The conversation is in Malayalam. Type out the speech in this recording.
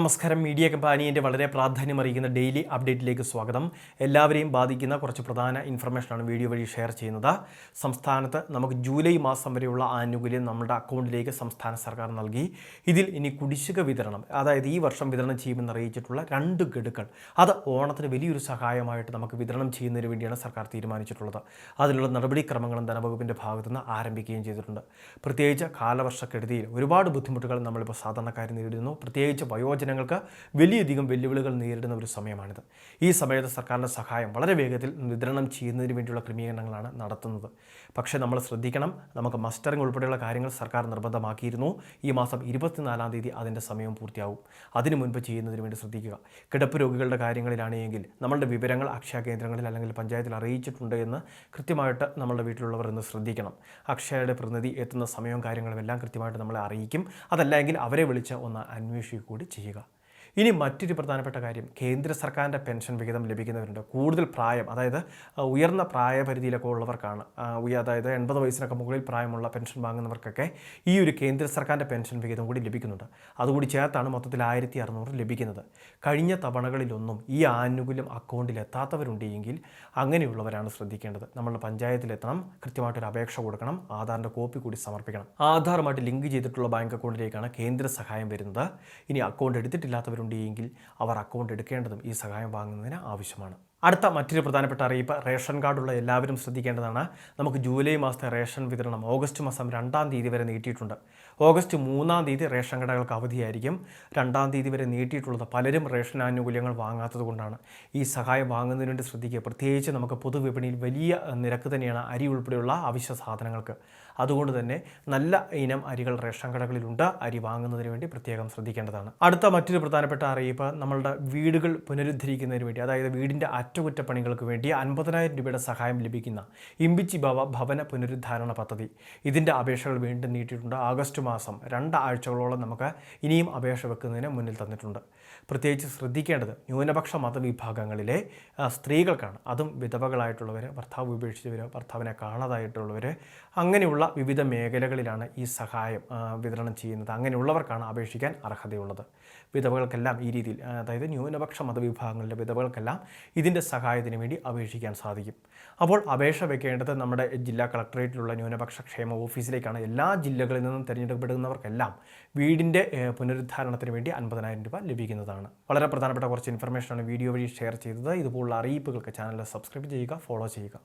നമസ്കാരം. മീഡിയ കമ്പാനിയന്റെ വളരെ പ്രാധാന്യം അറിയിക്കുന്ന ഡെയിലി അപ്ഡേറ്റിലേക്ക് സ്വാഗതം. എല്ലാവരെയും ബാധിക്കുന്ന കുറച്ച് പ്രധാന ഇൻഫർമേഷനാണ് വീഡിയോ വഴി ഷെയർ ചെയ്യുന്നത്. സംസ്ഥാനത്ത് നമുക്ക് ജൂലൈ മാസം വരെയുള്ള ആനുകൂല്യം നമ്മുടെ അക്കൗണ്ടിലേക്ക് സംസ്ഥാന സർക്കാർ നൽകി. ഇതിൽ ഇനി കുടിശ്ശിക വിതരണം അതായത് ഈ വർഷം വിതരണം ചെയ്യുമെന്ന് അറിയിച്ചിട്ടുള്ള രണ്ട് ഗഡുക്കൾ അത് ഓണത്തിന് വലിയൊരു സഹായമായിട്ട് നമുക്ക് വിതരണം ചെയ്യുന്നതിന് വേണ്ടിയാണ് സർക്കാർ തീരുമാനിച്ചിട്ടുള്ളത്. അതിനുള്ള നടപടിക്രമങ്ങളും ധനവകുപ്പിന്റെ ഭാഗത്തുനിന്ന് ആരംഭിക്കുകയും ചെയ്തിട്ടുണ്ട്. പ്രത്യേകിച്ച് കാലവർഷക്കെടുതിയിൽ ഒരുപാട് ബുദ്ധിമുട്ടുകൾ നമ്മളിപ്പോൾ സാധാരണക്കാർ നേരിടുന്നു. പ്രത്യേകിച്ച് വയോജനങ്ങൾക്ക് വലിയധികം വെല്ലുവിളികൾ നേരിടുന്ന ഒരു സമയമാണിത്. ഈ സമയത്ത് സർക്കാരിന്റെ സഹായം വളരെ വേഗത്തിൽ വിതരണം ചെയ്യുന്നതിന് വേണ്ടിയുള്ള ക്രമീകരണങ്ങളാണ് നടത്തുന്നത്. പക്ഷേ നമ്മൾ ശ്രദ്ധിക്കണം നമുക്ക് മസ്റ്ററിംഗ് ഉൾപ്പെടെയുള്ള കാര്യങ്ങൾ സർക്കാർ നിർബന്ധമാക്കിയിരുന്നു. ഈ മാസം ഇരുപത്തിനാലാം തീയതി അതിന്റെ സമയം പൂർത്തിയാവും. അതിനു മുൻപ് ചെയ്യുന്നതിന് വേണ്ടി ശ്രദ്ധിക്കുക. കിടപ്പ് രോഗികളുടെ കാര്യങ്ങളിലാണെങ്കിൽ നമ്മളുടെ വിവരങ്ങൾ അക്ഷയ കേന്ദ്രങ്ങളിൽ അല്ലെങ്കിൽ പഞ്ചായത്തിൽ അറിയിച്ചിട്ടുണ്ട് എന്ന് കൃത്യമായിട്ട് നമ്മളുടെ വീട്ടിലുള്ളവർ ഇന്ന് ശ്രദ്ധിക്കണം. അക്ഷയയുടെ പ്രതിനിധി എത്തുന്ന സമയവും കാര്യങ്ങളും എല്ലാം കൃത്യമായിട്ട് നമ്മളെ അറിയിക്കും. അതല്ലെങ്കിൽ അവരെ വിളിച്ച് ഒന്ന് അന്വേഷിക്കുക കൂടി ചെയ്യുക. ഇനി മറ്റൊരു പ്രധാനപ്പെട്ട കാര്യം കേന്ദ്ര സർക്കാരിന്റെ പെൻഷൻ വിഹിതം ലഭിക്കുന്നവരുണ്ട്. കൂടുതൽ പ്രായം അതായത് ഉയർന്ന പ്രായപരിധിയിലൊക്കെ ഉള്ളവർക്കാണ് അതായത് എൺപത് വയസ്സിനൊക്കെ മുകളിൽ പ്രായമുള്ള പെൻഷൻ വാങ്ങുന്നവർക്കൊക്കെ ഈ ഒരു കേന്ദ്ര സർക്കാരിന്റെ പെൻഷൻ വിഹിതം കൂടി ലഭിക്കുന്നുണ്ട്. അതുകൂടി ചേർത്താണ് മൊത്തത്തിൽ ആയിരത്തി അറുന്നൂറ് ലഭിക്കുന്നത്. കഴിഞ്ഞ തവണകളിലൊന്നും ഈ ആനുകൂല്യം അക്കൗണ്ടിൽ എത്താത്തവരുണ്ടെങ്കിൽ അങ്ങനെയുള്ളവരാണ് ശ്രദ്ധിക്കേണ്ടത്. നമ്മളുടെ പഞ്ചായത്തിലെത്തണം കൃത്യമായിട്ടൊരു അപേക്ഷ കൊടുക്കണം ആധാറിന്റെ കോപ്പി കൂടി സമർപ്പിക്കണം. ആധാറുമായിട്ട് ലിങ്ക് ചെയ്തിട്ടുള്ള ബാങ്ക് അക്കൗണ്ടിലേക്കാണ് കേന്ദ്ര സഹായം വരുന്നത്. ഇനി അക്കൗണ്ട് എടുത്തിട്ടില്ലാത്തവരുണ്ടെങ്കിൽ അവർ അക്കൗണ്ട് എടുക്കേണ്ടതും ഈ സഹായം വാങ്ങുന്നതിന് ആവശ്യമാണ്. അടുത്ത മറ്റൊരു പ്രധാനപ്പെട്ട അറിയിപ്പ് റേഷൻ കാർഡുള്ള എല്ലാവരും ശ്രദ്ധിക്കേണ്ടതാണ്. നമുക്ക് ജൂലൈ മാസത്തെ റേഷൻ വിതരണം ഓഗസ്റ്റ് മാസം രണ്ടാം തീയതി വരെ നീട്ടിയിട്ടുണ്ട്. ഓഗസ്റ്റ് മൂന്നാം തീയതി റേഷൻ കടകൾക്ക് അവധിയായിരിക്കും. രണ്ടാം തീയതി വരെ നീട്ടിയിട്ടുള്ളത് പലരും റേഷൻ ആനുകൂല്യങ്ങൾ വാങ്ങാത്തത് കൊണ്ടാണ്. ഈ സഹായം വാങ്ങുന്നതിന് വേണ്ടി ശ്രദ്ധിക്കുക. പ്രത്യേകിച്ച് നമുക്ക് പൊതുവിപണിയിൽ വലിയ നിരക്ക് തന്നെയാണ് അരി ഉൾപ്പെടെയുള്ള അവശ്യ സാധനങ്ങൾക്ക്. അതുകൊണ്ട് തന്നെ നല്ല ഇനം അരികൾ റേഷൻ കടകളിലുണ്ട്. അരി വാങ്ങുന്നതിന് വേണ്ടി പ്രത്യേകം ശ്രദ്ധിക്കേണ്ടതാണ്. അടുത്ത മറ്റൊരു പ്രധാനപ്പെട്ട അറിയിപ്പ് നമ്മളുടെ വീടുകൾ പുനരുദ്ധരിക്കുന്നതിന് വേണ്ടി അതായത് വീടിന്റെ അറ്റകുറ്റപ്പണികൾക്ക് വേണ്ടി അൻപതിനായിരം രൂപയുടെ സഹായം ലഭിക്കുന്ന ഇമ്പിച്ചി ഭവ ഭവന പുനരുദ്ധാരണ പദ്ധതി. ഇതിന്റെ അപേക്ഷകൾ വീണ്ടും നീട്ടിയിട്ടുണ്ട്. ആഗസ്റ്റ് മാസം രണ്ടാഴ്ചകളോളം നമുക്ക് ഇനിയും അപേക്ഷ വെക്കുന്നതിന് മുന്നിൽ തന്നിട്ടുണ്ട്. പ്രത്യേകിച്ച് ശ്രദ്ധിക്കേണ്ടത് ന്യൂനപക്ഷ മതവിഭാഗങ്ങളിലെ സ്ത്രീകൾക്കാണ്. അതും വിധവകളായിട്ടുള്ളവർ ഭർത്താവ് ഉപേക്ഷിച്ചവർ ഭർത്താവിനെ കാണാതായിട്ടുള്ളവർ അങ്ങനെയുള്ള വിവിധ മേഖലകളിലാണ് ഈ സഹായം വിതരണം ചെയ്യുന്നത്. അങ്ങനെയുള്ളവർക്കാണ് അപേക്ഷിക്കാൻ അർഹതയുള്ളത്. വിധവകൾക്കെല്ലാം ഈ രീതിയിൽ അതായത് ന്യൂനപക്ഷ മതവിഭാഗങ്ങളിലെ വിധവകൾക്കെല്ലാം ഇതിന്റെ സഹായത്തിന് വേണ്ടി അപേക്ഷിക്കാൻ സാധിക്കും. അപ്പോൾ അപേക്ഷ വെക്കേണ്ടത് നമ്മുടെ ജില്ലാ കളക്ടറേറ്റിലുള്ള ന്യൂനപക്ഷ ക്ഷേമ ഓഫീസിലേക്കാണ്. എല്ലാ ജില്ലകളിൽ നിന്നും തിരഞ്ഞെടുക്കപ്പെടുന്നവർക്കെല്ലാം വീടിന്റെ പുനരുദ്ധാരണത്തിന് വേണ്ടി അൻപതിനായിരം രൂപ ലഭിക്കുന്നതാണ്. വളരെ പ്രധാനപ്പെട്ട കുറച്ച് ഇൻഫർമേഷനാണ് വീഡിയോ വഴി ഷെയർ ചെയ്തത്. ഇതുപോലുള്ള അറിയിപ്പുകൾക്ക് ചാനൽ സബ്സ്ക്രൈബ് ചെയ്യുക ഫോളോ ചെയ്യുക.